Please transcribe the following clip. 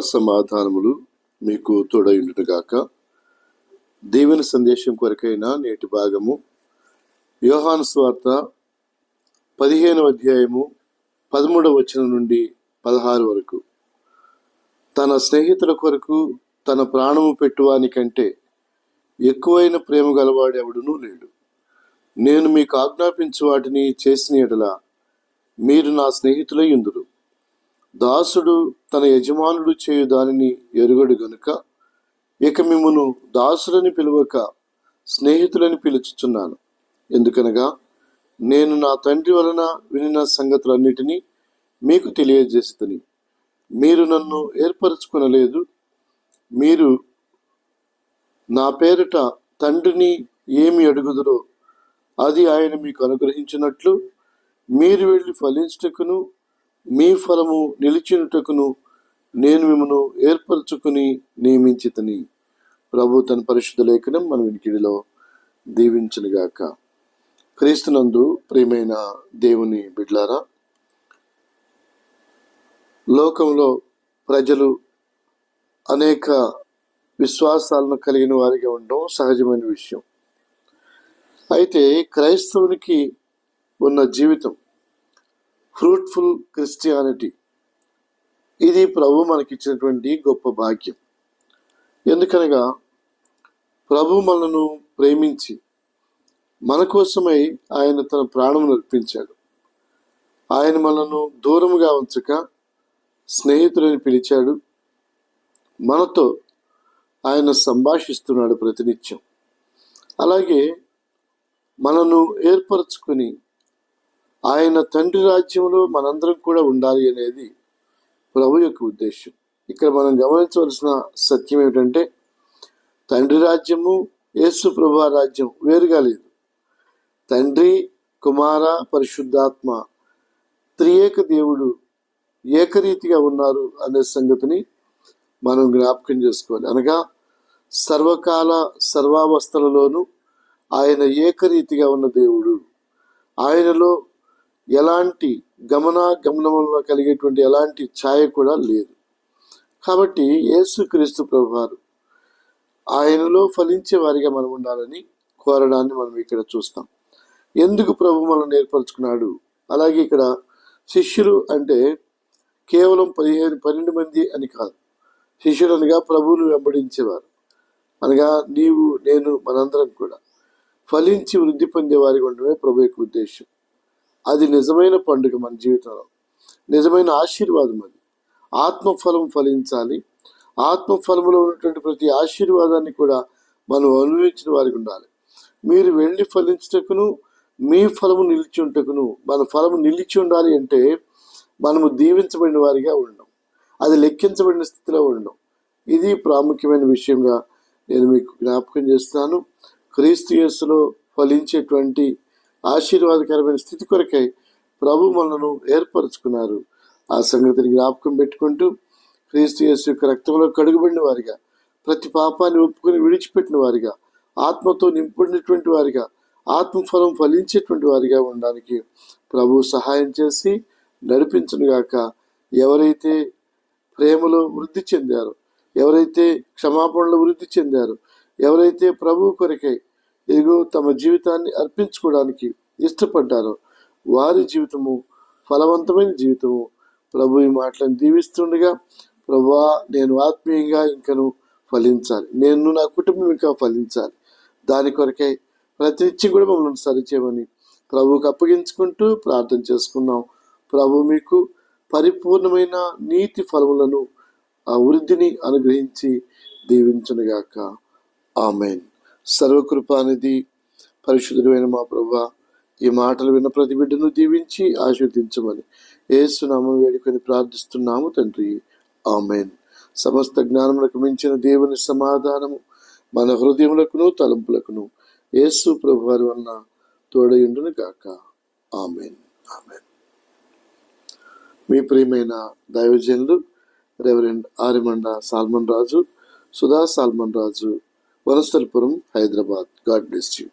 సమాధానములు మీకు తోడయుండుగాక దేవుని సందేశం కొరకైన నేటి భాగము యోహాను స్వార్త పదిహేనవ అధ్యాయము పదమూడవ వచనం నుండి పదహారు వరకు. తన స్నేహితుల కొరకు తన ప్రాణము పెట్టువాని కంటే ఎక్కువైన ప్రేమ గలవాడెవడునూ లేడు. నేను మీకు ఆజ్ఞాపించు వాటిని చేసిన ఎడల మీరు నా స్నేహితులై ఎందురు దాసుడు తన యజమానుడు చేయు దానిని ఎరుగడు గనుక ఇక మిమ్మను దాసులని పిలువక స్నేహితులని పిలుచుచున్నాను. ఎందుకనగా నేను నా తండ్రి వలన వినిన సంగతులన్నిటినీ మీకు తెలియజేస్తుంది మీరు నన్ను ఏర్పరచుకొనలేదు. మీరు నా పేరిట తండ్రిని ఏమి అడుగుదరో అది ఆయన మీకు అనుగ్రహించినట్లు మీరు వెళ్ళి ఫలించటకును మీ ఫలము నిలిచినటకును నేను మిమ్మను ఏర్పరచుకుని నియమించితని. ప్రభు తన పరిశుద్ధ లేఖనం మన వినికిడిలో దీవించనుగాక. క్రీస్తునందు ప్రియమైన దేవుని బిడ్లారా లోకంలో ప్రజలు అనేక విశ్వాసాలను కలిగిన వారిగా ఉండడం సహజమైన విషయం. అయితే క్రైస్తవునికి ఉన్న జీవితం ఫ్రూట్ఫుల్ క్రిస్టియానిటీ. ఇది ప్రభు మనకిచ్చినటువంటి గొప్ప భాగ్యం. ఎందుకనగా ప్రభు మనను ప్రేమించి మన కోసమై ఆయన తన ప్రాణం నర్పించాడు ఆయన మనను దూరముగా ఉంచక స్నేహితులని పిలిచాడు. మనతో ఆయన సంభాషిస్తున్నాడు ప్రతినిత్యం. అలాగే మనను ఏర్పరచుకొని ఆయన తండ్రి రాజ్యంలో మనందరం కూడా ఉండాలి అనేది ప్రభు యొక్క ఉద్దేశం ఇక్కడ మనం గమనించవలసిన సత్యం ఏమిటంటే తండ్రి రాజ్యము యేసు ప్రభు రాజ్యం వేరుగా లేదు. తండ్రి కుమార పరిశుద్ధాత్మ త్రియేక దేవుడు ఏకరీతిగా ఉన్నారు అనే సంగతిని మనం జ్ఞాపకం చేసుకోవాలి. అనగా సర్వకాల సర్వావస్థలలోనూ ఆయన ఏకరీతిగా ఉన్న దేవుడు. ఆయనలో ఎలాంటి గమన గమనంలో కలిగేటువంటి ఎలాంటి ఛాయ కూడా లేదు. కాబట్టి యేసుక్రీస్తు ప్రభువారు ఆయనలో ఫలించే వారిగా మనం ఉండాలని కోరడాన్ని మనం ఇక్కడ చూస్తాం. ఎందుకు ప్రభు మనం నేర్పరచుకున్నాడు అలాగే ఇక్కడ శిష్యులు అంటే కేవలం పదిహేను పన్నెండు మంది అని కాదు. శిష్యులు అనగా ప్రభువును వెంబడించేవారు. అనగా నీవు నేను మనందరం కూడా ఫలించి వృద్ధి పొందేవారిగా ఉండడమే ప్రభు యొక్క ఉద్దేశం. అది నిజమైన పండుగ మన జీవితంలో. నిజమైన ఆశీర్వాదం అది. ఆత్మఫలం ఫలించాలి. ఆత్మఫలంలో ఉన్నటువంటి ప్రతి ఆశీర్వాదాన్ని కూడా మనం అనుభవించిన వారికి ఉండాలి. మీరు వెళ్ళి ఫలించుటకును మీ ఫలము నిలిచి ఉంటకును మన ఫలము నిలిచి ఉండాలి అంటే మనము దీవించబడిన వారిగా ఉండడం అది లెక్కించబడిన స్థితిలో ఉండడం ఇది ప్రాముఖ్యమైన విషయంగా నేను మీకు జ్ఞాపకం చేస్తున్నాను. క్రీస్తు యేసులో ఫలించేటువంటి ఆశీర్వాదకరమైన స్థితి కొరకై ప్రభు మనను ఏర్పరచుకున్నారు. ఆ సంగతిని జ్ఞాపకం పెట్టుకుంటూ క్రీస్తు యేసు యొక్క రక్తంలో కడుగుబడిన వారిగా ప్రతి పాపాన్ని ఒప్పుకొని విడిచిపెట్టిన వారిగా ఆత్మతో నింపడినటువంటి వారిగా ఆత్మఫలం ఫలించేటువంటి వారిగా ఉండడానికి ప్రభు సహాయం చేసి నడిపించనుగాక ఎవరైతే ప్రేమలో వృద్ధి చెందారో ఎవరైతే క్షమాపణలో వృద్ధి చెందారో ఎవరైతే ప్రభు కొరకై ఇదిగో తమ జీవితాన్ని అర్పించుకోవడానికి ఇష్టపడ్డారు. వారి జీవితము ఫలవంతమైన జీవితము. ప్రభు ఈ మాటలను దీవిస్తుండగా ప్రభువా నేను ఆత్మీయంగా ఇంకను ఫలించాలి. నేను నా కుటుంబం ఇంకా ఫలించాలి. దాని కొరకై ప్రతినిత్యం కూడా మమ్మల్ని సరిచేయమని ప్రభువుకు అప్పగించుకుంటూ ప్రార్థన చేసుకున్నాం. ప్రభు మీకు పరిపూర్ణమైన నీతి ఫలములను ఆ వృద్ధిని అనుగ్రహించి దీవించునుగాక. ఆమెన్. సర్వకృపానిధి పరిశుద్ధుడైన మా ప్రభా ఈ మాటలు విన్న ప్రతి బిడ్డను దీవించి ఆశీర్వదించమని ఏసునామం వేడుకొని ప్రార్థిస్తున్నాము తండ్రి. ఆమెన్. సమస్త జ్ఞానములకు మించిన దేవుని సమాధానము మన హృదయములకును తలంపులకును యేసు ప్రభు వారి వలన తోడయుండును కాక ఆమెన్. ఆమెన్. మీ ప్రియమైన దైవజనులు reverend Arimanda Solomon Raju Sudha Solomon Raju Vanasthalipuram Hyderabad. God bless you.